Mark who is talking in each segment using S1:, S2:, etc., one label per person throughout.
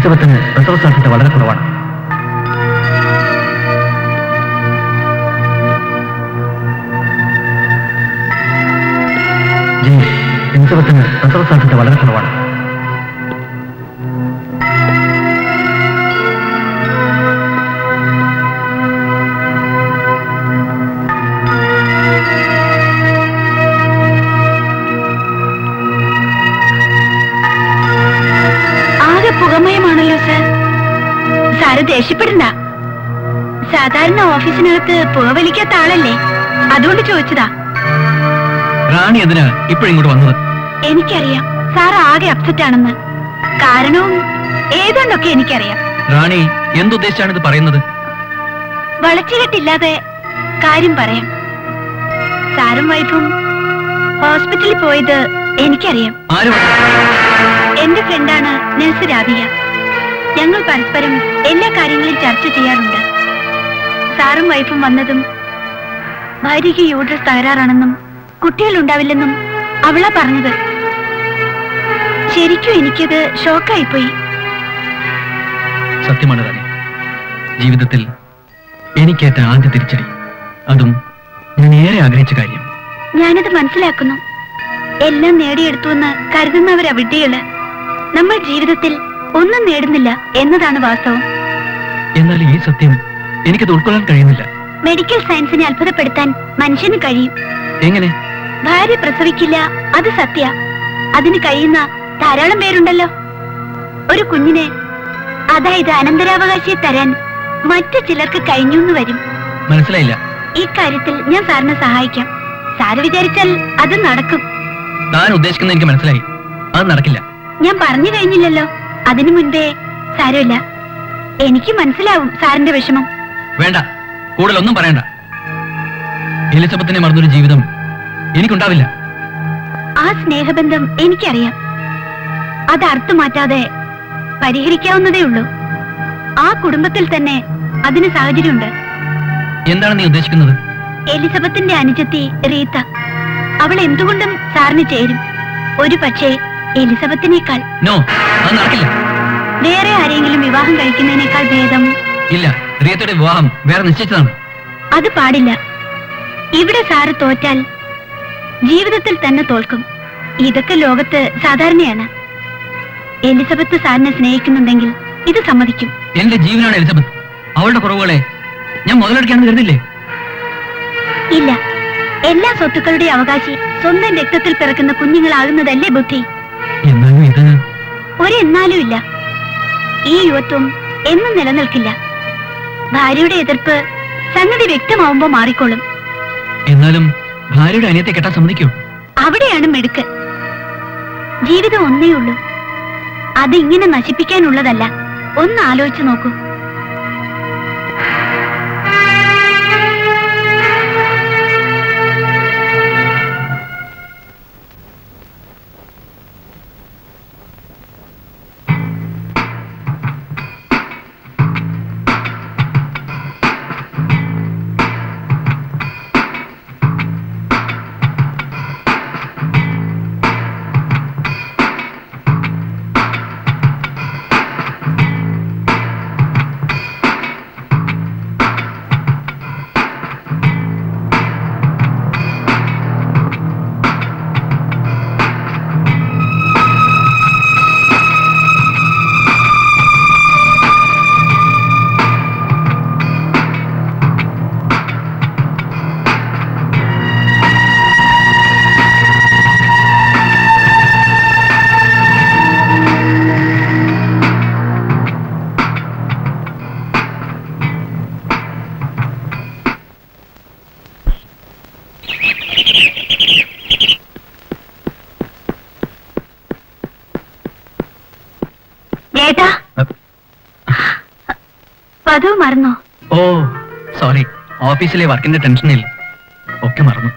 S1: എലിസബത്തിന് പ്രസവ സാധ്യത വളരെ കുറവാണ്. ജെയിംസ് എലിസബത്തിന് പ്രസവ സാധ്യത വളരെ കുറവാണ്.
S2: ദേഷ്യപ്പെടണ്ട. സാധാരണ ഓഫീസിനകത്ത് പുകവലിക്കാത്ത ആളല്ലേ? അതുകൊണ്ട് ചോദിച്ചതാ.
S1: റാണി എന്തിനാ ഇപ്പോഴിങ്ങോട്ട് വന്നത്?
S2: എനിക്കറിയാം. സാർ ആകെ അപ്സെറ്റ് ആണെന്ന്. കാരണവും ഏതാണ്ടൊക്കെ എനിക്കറിയാം.
S1: റാണി എന്തുദ്ദേശിച്ചാണ് ഇത് പറയുന്നത്?
S2: വളച്ചുകെട്ടില്ലാതെ കാര്യം പറയാം. സാറും വൈഫും ഹോസ്പിറ്റലിൽ പോയത് എനിക്കറിയാം. എന്റെ ഫ്രണ്ടാണ് നഴ്സ് രാധിക. ഞങ്ങൾ പരസ്പരം എല്ലാ കാര്യങ്ങളും ചർച്ച ചെയ്യാറുണ്ട്. സാറും വൈഫും വന്നതും ഭാര്യയ്ക്ക് യൂട്രസ് തകരാറാണെന്നും കുട്ടികൾ ഉണ്ടാവില്ലെന്നും അവളാ പറഞ്ഞത്. ശരിക്കും എനിക്കത് ഷോക്കായിപ്പോയി.
S1: സത്യമാണ് റാണി ജീവിതത്തിൽ എനിക്കേറ്റ ആദ്യ തിരിച്ചടി. അതും ഞാൻ ഏറെ ആഗ്രഹിച്ച കാര്യം.
S2: ഞാനത് മനസ്സിലാക്കുന്നു. എല്ലാം നേടിയെടുത്തുവെന്ന് കരുതുന്നവരാ വിട്ടികൾ നമ്മൾ ജീവിതത്തിൽ ഒന്നും നേടുന്നില്ല എന്നതാണ് വാസ്തവം.
S1: എന്നാൽ ഈ സത്യം എനിക്ക് ഉൾക്കൊള്ളാൻ കഴിയുന്നില്ല.
S2: മെഡിക്കൽ സയൻസിനെ അത്ഭുതപ്പെടുത്താൻ മനുഷ്യന് കഴിയും.
S1: എങ്ങനെ?
S2: ഭാര്യ പ്രസവിക്കില്ല അത് സത്യ. അതിന് കഴിയുന്ന ധാരാളം പേരുണ്ടല്ലോ. ഒരു കുഞ്ഞിനെ അതായത് അനന്തരാവകാശിയെ തരാൻ മറ്റു ചിലർക്ക് കഴിഞ്ഞു എന്ന് വരും.
S1: മനസ്സിലായില്ല.
S2: ഈ കാര്യത്തിൽ ഞാൻ സാറിനെ സഹായിക്കാം. സാറ് വിചാരിച്ചാൽ അത് നടക്കും.
S1: താൻ ഉദ്ദേശിക്കുന്നത് എനിക്ക് മനസ്സിലായി. അത് നടക്കില്ല.
S2: ഞാൻ പറഞ്ഞു കഴിഞ്ഞില്ലല്ലോ. അതിനു മുൻപേ സാരമില്ല. എനിക്ക് മനസ്സിലാവും സാറിന്റെ വിഷമം.
S1: വേണ്ട. കൂടുതൽ ഒന്നും പറയണ്ട. എലിസബത്തിനെ മറന്നൊരു ജീവിതം എനിക്കുണ്ടാവില്ല.
S2: ആ സ്നേഹബന്ധം എനിക്കറിയാം. അത് അർത്ഥം മാറ്റാതെ പരിഹരിക്കാവുന്നതേ ഉള്ളൂ. ആ കുടുംബത്തിൽ തന്നെ അതിന് സാഹചര്യമുണ്ട്.
S1: എന്താണ് നീ ഉദ്ദേശിക്കുന്നത്?
S2: എലിസബത്തിന്റെ അനുജത്തി റീത്ത. അവൾ എന്തുകൊണ്ടും സാറിന് ചേരും. ഒരു പക്ഷേ എലിസബത്തിനേക്കാൾ.
S1: നോ അത് നടക്കില്ല.
S2: വേറെ ആരെങ്കിലും വിവാഹം കഴിക്കുന്നതിനേക്കാൾ ഭേദം?
S1: ഇല്ല റിയത്തയുടെ വിവാഹം വേറെ നിശ്ചയിച്ചതാണ്.
S2: അത് പാടില്ല. ഇവിടെ സാറ് തോറ്റാൽ ജീവിതത്തിൽ തന്നെ തോൽക്കും. ഇതൊക്കെ ലോകത്ത് സാധാരണയാണ്. എലിസബത്ത് സാറിനെ സ്നേഹിക്കുന്നുണ്ടെങ്കിൽ ഇത് സമ്മതിക്കും.
S1: എന്റെ ജീവനാണ് എലിസബത്ത്. അവളുടെ കുറവുകളെ ഞാൻ മുതലെടുക്കാണെന്ന് കരുതില്ലേ?
S2: ഇല്ല. എല്ലാ സ്വത്തുക്കളുടെ അവകാശി സ്വന്തം രക്തത്തിൽ പിറക്കുന്ന കുഞ്ഞുങ്ങളാകുന്നതല്ലേ ബുദ്ധി?
S1: എന്നാലും ഇത്
S2: ഒരെന്നാലും ഇല്ല. ഈ യുവത്വം എന്നും നിലനിൽക്കില്ല. ഭാര്യയുടെ എതിർപ്പ് സംഗതി വ്യക്തമാവുമ്പോ മാറിക്കോളും.
S1: എന്നാലും ഭാര്യയുടെ അനിയത്തെ കെട്ടാൻ സമ്മതിക്കും?
S2: അവിടെയാണ് മിടുക്ക്. ജീവിതം ഒന്നേ ഉള്ളൂ അത് ഇങ്ങനെ നശിപ്പിക്കാനുള്ളതല്ല. ഒന്ന് ആലോചിച്ചു നോക്കൂ. പതിവ് മറന്നോ?
S1: Oh sorry. ഓഫീസിലെ വർക്കിന്റെ ടെൻഷനിൽ ഒക്കെ മറന്നു.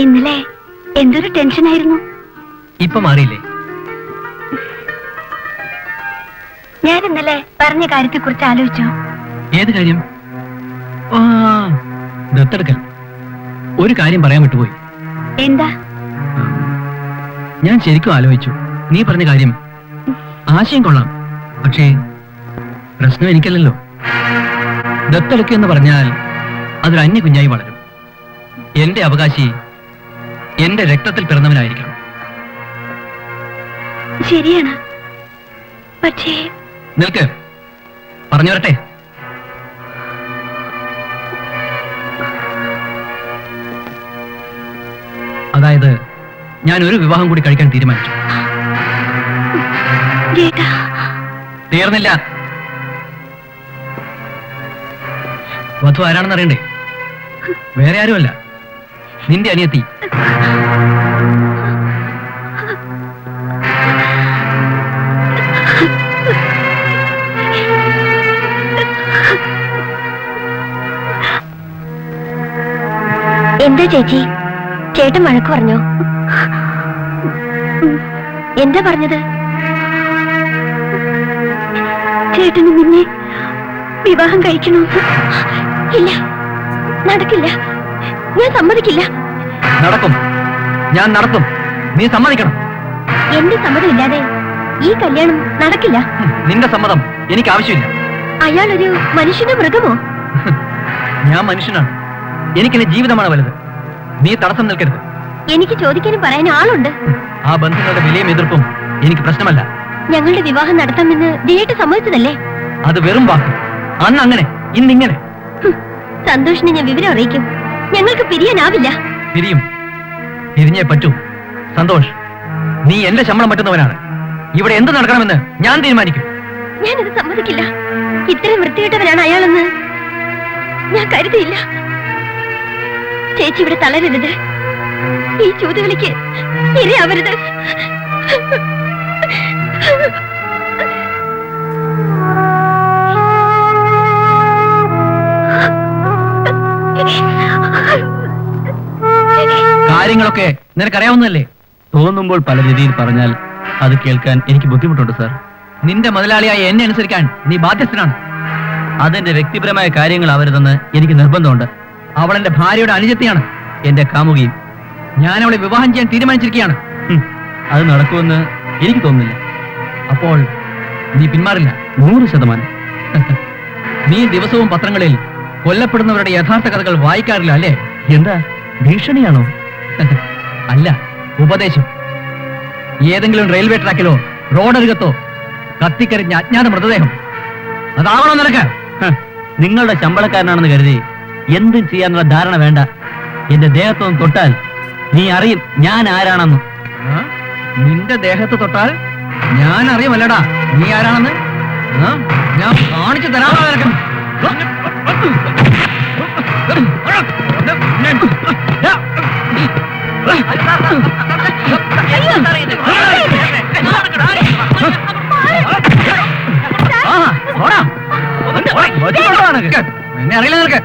S2: ഇന്നലെ എന്തൊരു ടെൻഷനായിരുന്നു?
S1: ഇപ്പൊ മാറിയില്ലേ?
S2: ഇന്നലെ പറഞ്ഞ കാര്യത്തെ കുറിച്ച് ആലോചിച്ചോ?
S1: ഏത് കാര്യം? ദത്തെടുക്കൽ ഒരു കാര്യം പറയാൻ വിട്ടുപോയി.
S3: എന്താ?
S1: ഞാൻ ശരിക്കും ആലോചിച്ചു. നീ പറഞ്ഞ കാര്യം ആശയം കൊള്ളാം. പക്ഷേ പ്രശ്നം എനിക്കല്ലല്ലോ. ദത്തെടുക്കുക എന്ന് പറഞ്ഞാൽ അതൊരു അന്യ കുഞ്ഞായി വളരും. എന്റെ അവകാശി എന്റെ രക്തത്തിൽ പിറന്നവനായിരിക്കണം.
S3: ശരിയാണ്. പക്ഷേ
S1: നിൽക്ക്. പറഞ്ഞു വരട്ടെ. അതായത് ഞാൻ ഒരു വിവാഹം കൂടി കഴിക്കാൻ തീരുമാനിച്ചു. തീർന്നില്ല. വധു ആരാണെന്ന് അറിയണ്ടേ? വേറെ ആരുമല്ല. നിന്റെ അനിയത്തി.
S3: എന്താ ചേച്ചി? ചേട്ടൻ വഴക്ക് പറഞ്ഞോ? എന്താ പറഞ്ഞത്? ചേട്ടന് നിന്നെ വിവാഹം കഴിക്കണോ? ഇല്ല നടക്കില്ല. ഞാൻ സമ്മതിക്കില്ല.
S1: നടക്കും. ഞാൻ നടത്തും. നീ സമ്മതിക്കണം.
S3: എന്റെ സമ്മതം ഇല്ലാതെ ഈ കല്യാണം നടക്കില്ല.
S1: നിന്റെ സമ്മതം എനിക്ക് ആവശ്യമില്ല.
S3: അയാൾ ഒരു മനുഷ്യനോ മൃഗമോ?
S1: ഞാൻ മനുഷ്യനാണ്. എനിക്കെന്റെ ജീവിതമാണ് വലുത്. നീ തടസ്സം നിൽക്കരുത്.
S3: എനിക്ക് ചോദിക്കാനും പറയാനും ആളുണ്ട്.
S1: ആ ബന്ധങ്ങളുടെ വിലയും എതിർപ്പും എനിക്ക് പ്രശ്നമല്ല.
S3: ഞങ്ങളുടെ വിവാഹം നടത്താമെന്ന് ദിയേട്ട് സമ്മതിച്ചതല്ലേ?
S1: അത് വെറും വാക്ക്. അന്ന് അങ്ങനെ ഇന്നിങ്ങനെ
S3: സന്തോഷിനെ ഞാൻ വിവരം അറിയിക്കും. ഞങ്ങൾക്ക് പിരിയാനാവില്ല.
S1: പിരിയും. പിരിഞ്ഞേ പറ്റൂ. സന്തോഷ് നീ എന്റെ ശമ്പളം പറ്റുന്നവനാണ്. ഇവിടെ എന്ത് നടക്കണമെന്ന് ഞാൻ തീരുമാനിക്കും.
S3: ഞാനിത് സമ്മതിക്കില്ല. ഇത്രയും വൃത്തികെട്ടവനാണ് അയാളെന്ന് ഞാൻ കരുതിയില്ല. ചേച്ചി ഇവിടെ തളരരുത് ഈ ചൂതുവിളിക്ക് ഇരയാവരുത്
S1: കാര്യങ്ങളൊക്കെ നിനക്കറിയാവുന്നതല്ലേ? തോന്നുമ്പോൾ പല രീതിയിൽ പറഞ്ഞാൽ അത് കേൾക്കാൻ എനിക്ക് ബുദ്ധിമുട്ടുണ്ട് സാർ. നിന്റെ മുതലാളിയായ എന്നെ അനുസരിക്കാൻ നീ ബാധ്യസ്ഥനാണ്. അതെന്റെ വ്യക്തിപരമായ കാര്യങ്ങൾ ആവരുതെന്ന് എനിക്ക് നിർബന്ധമുണ്ട്. അവൾ എന്റെ ഭാര്യയുടെ അനുജത്തിയാണ് എന്റെ കാമുകിയും ഞാൻ അവളെ വിവാഹം ചെയ്യാൻ തീരുമാനിച്ചിരിക്കുകയാണ്. അത് നടക്കുമെന്ന് എനിക്ക് തോന്നുന്നില്ല. അപ്പോൾ നീ പിന്മാറില്ല നൂറ് ശതമാനം. നീ ദിവസവും പത്രങ്ങളിൽ കൊല്ലപ്പെടുന്നവരുടെ യഥാർത്ഥ കഥകൾ വായിക്കാറില്ല അല്ലേ? എന്താ ഭീഷണിയാണോ? അല്ല ഉപദേശം. ഏതെങ്കിലും റെയിൽവേ ട്രാക്കിലോ റോഡരികത്തോ കത്തിക്കരിഞ്ഞ അജ്ഞാത മൃതദേഹം. അതാവണോ നിനക്ക്. നിങ്ങളുടെ ശമ്പളക്കാരനാണെന്ന് കരുതി എന്തും ചെയ്യാനുള്ള ധാരണ വേണ്ട. എന്റെ ദേഹത്തൊന്ന് തൊട്ടാൽ നീ അറിയും ഞാൻ ആരാണെന്ന്. നിന്റെ ദേഹത്ത് തൊട്ടാൽ ഞാൻ അറിയുമല്ലടാ. നീ ആരാണെന്ന്? ഞാൻ കാണിച്ചു തരാമോ നിനക്ക്? എന്നെ അറിയില്ല നിനക്ക്.